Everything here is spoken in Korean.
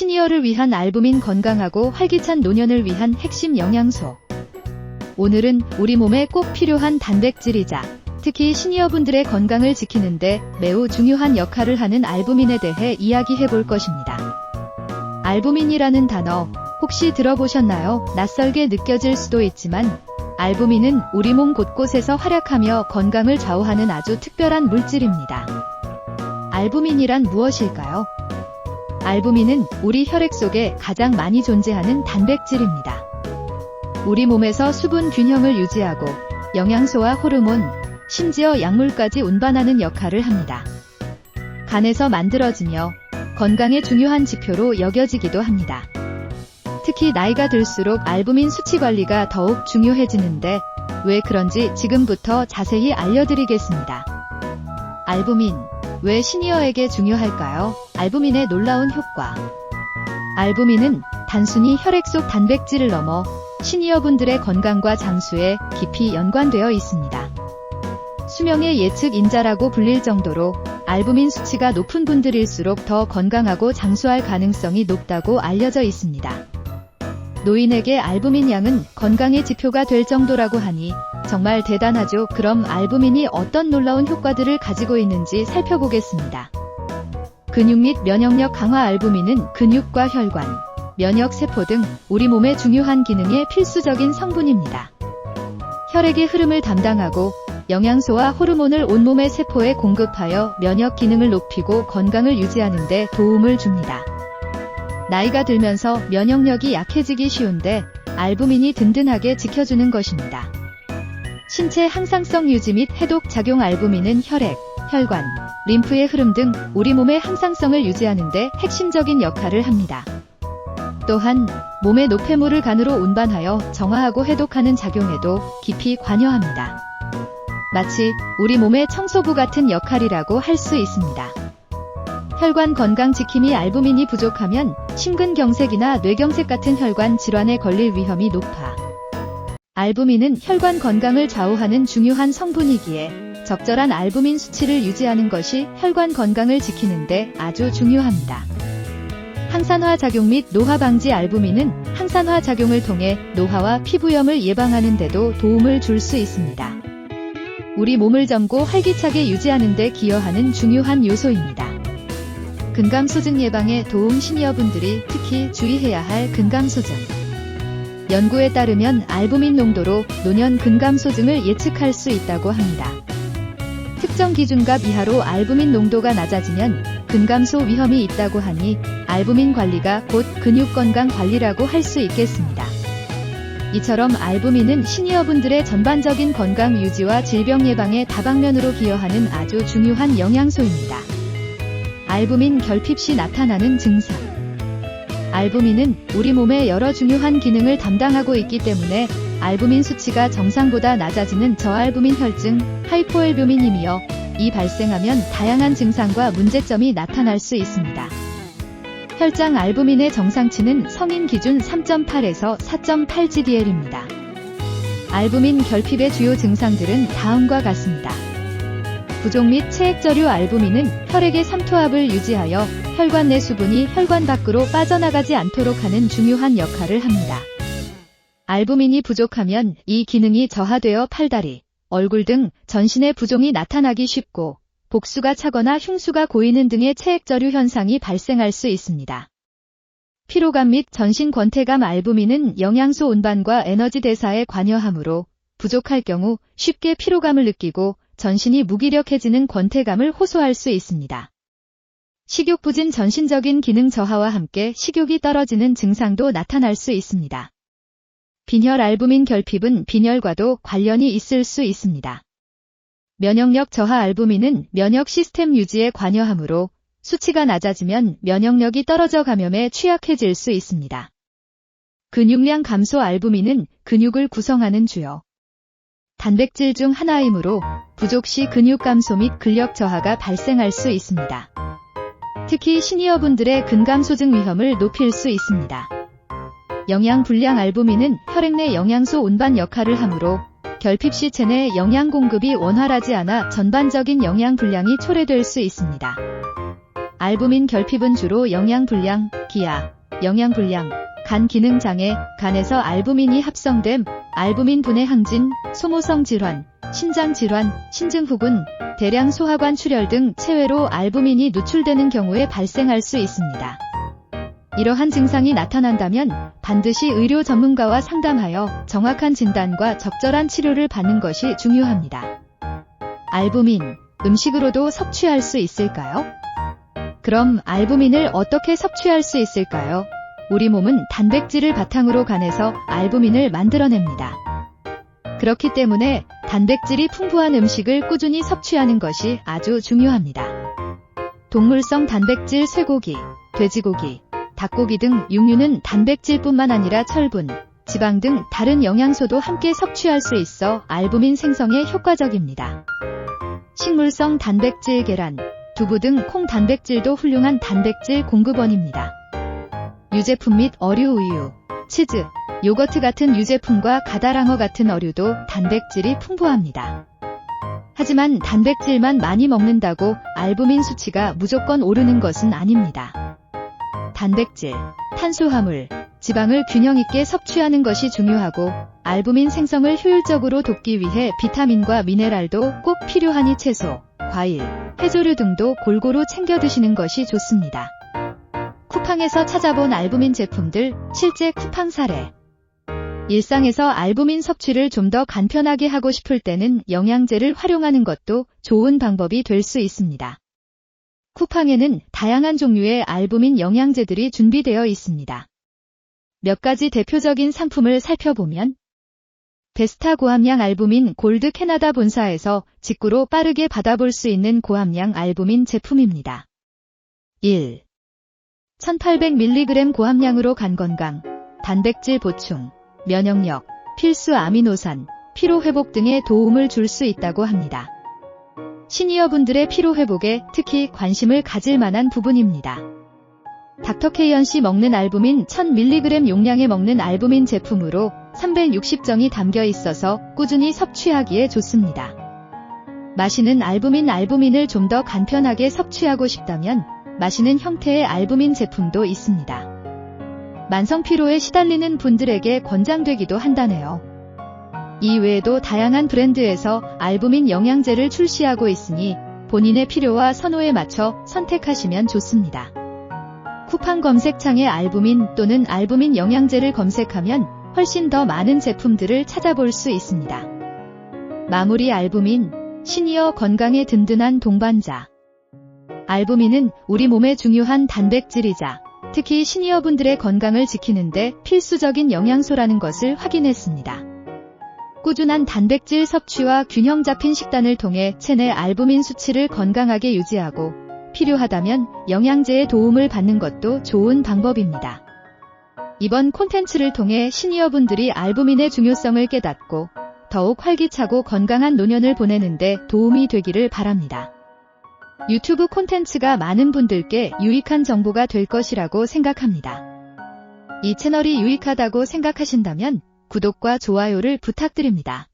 시니어를 위한 알부민 건강하고 활기찬 노년을 위한 핵심 영양소. 오늘은 우리 몸에 꼭 필요한 단백질이자 특히 시니어분들의 건강을 지키는데 매우 중요한 역할을 하는 알부민에 대해 이야기해 볼 것입니다. 알부민이라는 단어 혹시 들어보셨나요? 낯설게 느껴질 수도 있지만 알부민은 우리 몸 곳곳에서 활약하며 건강을 좌우하는 아주 특별한 물질입니다. 알부민이란 무엇일까요? 알부민은 우리 혈액 속에 가장 많이 존재하는 단백질입니다. 우리 몸에서 수분 균형을 유지하고 영양소와 호르몬, 심지어 약물까지 운반하는 역할을 합니다. 간에서 만들어지며 건강의 중요한 지표로 여겨지기도 합니다. 특히 나이가 들수록 알부민 수치 관리가 더욱 중요해지는데 왜 그런지 지금부터 자세히 알려드리겠습니다. 알부민, 왜 시니어에게 중요할까요? 알부민의 놀라운 효과. 알부민은 단순히 혈액 속 단백질을 넘어 시니어분들의 건강과 장수에 깊이 연관되어 있습니다. 수명의 예측 인자라고 불릴 정도로 알부민 수치가 높은 분들일수록 더 건강하고 장수할 가능성이 높다고 알려져 있습니다. 노인에게 알부민 양은 건강의 지표가 될 정도라고 하니 정말 대단하죠. 그럼 알부민이 어떤 놀라운 효과들을 가지고 있는지 살펴보겠습니다. 근육 및 면역력 강화 알부민은 근육과 혈관, 면역 세포 등 우리 몸의 중요한 기능에 필수적인 성분입니다. 혈액의 흐름을 담당하고 영양소와 호르몬을 온몸의 세포에 공급하여 면역 기능을 높이고 건강을 유지하는 데 도움을 줍니다. 나이가 들면서 면역력이 약해지기 쉬운데 알부민이 든든하게 지켜주는 것입니다. 신체 항상성 유지 및 해독 작용 알부민은 혈액, 혈관, 림프의 흐름 등 우리 몸의 항상성을 유지하는 데 핵심적인 역할을 합니다. 또한 몸의 노폐물을 간으로 운반하여 정화하고 해독하는 작용에도 깊이 관여합니다. 마치 우리 몸의 청소부 같은 역할이라고 할 수 있습니다. 혈관 건강 지킴이 알부민이 부족하면 심근경색이나 뇌경색 같은 혈관 질환에 걸릴 위험이 높아. 알부민은 혈관 건강을 좌우하는 중요한 성분이기에 적절한 알부민 수치를 유지하는 것이 혈관 건강을 지키는데 아주 중요합니다. 항산화 작용 및 노화 방지 알부민은 항산화 작용을 통해 노화와 피부염을 예방하는 데도 도움을 줄 수 있습니다. 우리 몸을 젊고 활기차게 유지하는 데 기여하는 중요한 요소입니다. 근감소증 예방에 도움 시니어분들이 특히 주의해야 할 근감소증. 연구에 따르면 알부민 농도로 노년 근감소증을 예측할 수 있다고 합니다. 특정 기준값 이하로 알부민 농도가 낮아지면 근감소 위험이 있다고 하니 알부민 관리가 곧 근육 건강 관리라고 할 수 있겠습니다. 이처럼 알부민은 시니어분들의 전반적인 건강 유지와 질병 예방에 다방면으로 기여하는 아주 중요한 영양소입니다. 알부민 결핍 시 나타나는 증상. 알부민은 우리 몸의 여러 중요한 기능을 담당하고 있기 때문에 알부민 수치가 정상보다 낮아지는 저알부민 혈증, 하이포알부민이며 이 발생하면 다양한 증상과 문제점이 나타날 수 있습니다. 혈장 알부민의 정상치는 성인 기준 3.8에서 4.8gdl입니다. 알부민 결핍의 주요 증상들은 다음과 같습니다. 부족 및 체액저류 알부민은 혈액의 삼투압을 유지하여 혈관 내 수분이 혈관 밖으로 빠져나가지 않도록 하는 중요한 역할을 합니다. 알부민이 부족하면 이 기능이 저하되어 팔다리, 얼굴 등 전신의 부종이 나타나기 쉽고 복수가 차거나 흉수가 고이는 등의 체액저류 현상이 발생할 수 있습니다. 피로감 및 전신 권태감 알부민은 영양소 운반과 에너지 대사에 관여하므로 부족할 경우 쉽게 피로감을 느끼고 전신이 무기력해지는 권태감을 호소할 수 있습니다. 식욕 부진 전신적인 기능 저하와 함께 식욕이 떨어지는 증상도 나타날 수 있습니다. 빈혈 알부민 결핍은 빈혈과도 관련이 있을 수 있습니다. 면역력 저하 알부민은 면역 시스템 유지에 관여하므로 수치가 낮아지면 면역력이 떨어져 감염에 취약해질 수 있습니다. 근육량 감소 알부민은 근육을 구성하는 주요 단백질 중 하나이므로 부족 시 근육 감소 및 근력 저하가 발생할 수 있습니다. 특히 시니어분들의 근감 소증 위험을 높일 수 있습니다. 영양 불량 알부민은 혈액 내 영양소 운반 역할을 하므로 결핍 시 체내 영양 공급이 원활하지 않아 전반적인 영양 불량이 초래될 수 있습니다. 알부민 결핍은 주로 영양 불량, 기아, 영양 불량, 간 기능 장애, 간에서 알부민이 합성됨, 알부민 분해 항진, 소모성 질환, 신장 질환, 신증후군, 대량 소화관 출혈 등 체외로 알부민이 누출되는 경우에 발생할 수 있습니다. 이러한 증상이 나타난다면 반드시 의료 전문가와 상담하여 정확한 진단과 적절한 치료를 받는 것이 중요합니다. 알부민, 음식으로도 섭취할 수 있을까요? 그럼 알부민을 어떻게 섭취할 수 있을까요? 우리 몸은 단백질을 바탕으로 간에서 알부민을 만들어냅니다. 그렇기 때문에 단백질이 풍부한 음식을 꾸준히 섭취하는 것이 아주 중요합니다. 동물성 단백질 쇠고기, 돼지고기, 닭고기 등 육류는 단백질뿐만 아니라 철분, 지방 등 다른 영양소도 함께 섭취할 수 있어 알부민 생성에 효과적입니다. 식물성 단백질 계란, 두부 등 콩 단백질도 훌륭한 단백질 공급원입니다. 유제품 및 어류 우유, 치즈, 요거트 같은 유제품과 가다랑어 같은 어류도 단백질이 풍부합니다. 하지만 단백질만 많이 먹는다고 알부민 수치가 무조건 오르는 것은 아닙니다. 단백질, 탄수화물, 지방을 균형 있게 섭취하는 것이 중요하고 알부민 생성을 효율적으로 돕기 위해 비타민과 미네랄도 꼭 필요하니 채소, 과일, 해조류 등도 골고루 챙겨 드시는 것이 좋습니다. 쿠팡에서 찾아본 알부민 제품들 실제 쿠팡 사례 일상에서 알부민 섭취를 좀 더 간편하게 하고 싶을 때는 영양제를 활용하는 것도 좋은 방법이 될 수 있습니다. 쿠팡에는 다양한 종류의 알부민 영양제들이 준비되어 있습니다. 몇 가지 대표적인 상품을 살펴보면 베스타 고함량 알부민 골드 캐나다 본사에서 직구로 빠르게 받아볼 수 있는 고함량 알부민 제품입니다. 1. 1800mg 고함량으로 간 건강, 단백질 보충, 면역력, 필수 아미노산, 피로회복 등에 도움을 줄 수 있다고 합니다. 시니어분들의 피로회복에 특히 관심을 가질 만한 부분입니다. 닥터케이언 씨 먹는 알부민 1000mg 용량에 먹는 알부민 제품으로 360정이 담겨 있어서 꾸준히 섭취하기에 좋습니다. 마시는 알부민 알부민을 좀 더 간편하게 섭취하고 싶다면 마시는 형태의 알부민 제품도 있습니다. 만성 피로에 시달리는 분들에게 권장되기도 한다네요. 이 외에도 다양한 브랜드에서 알부민 영양제를 출시하고 있으니 본인의 필요와 선호에 맞춰 선택하시면 좋습니다. 쿠팡 검색창에 알부민 또는 알부민 영양제를 검색하면 훨씬 더 많은 제품들을 찾아볼 수 있습니다. 마무리 알부민, 시니어 건강에 든든한 동반자. 알부민은 우리 몸의 중요한 단백질이자 특히 시니어분들의 건강을 지키는데 필수적인 영양소라는 것을 확인했습니다. 꾸준한 단백질 섭취와 균형 잡힌 식단을 통해 체내 알부민 수치를 건강하게 유지하고 필요하다면 영양제의 도움을 받는 것도 좋은 방법입니다. 이번 콘텐츠를 통해 시니어분들이 알부민의 중요성을 깨닫고 더욱 활기차고 건강한 노년을 보내는데 도움이 되기를 바랍니다. 유튜브 콘텐츠가 많은 분들께 유익한 정보가 될 것이라고 생각합니다. 이 채널이 유익하다고 생각하신다면 구독과 좋아요를 부탁드립니다.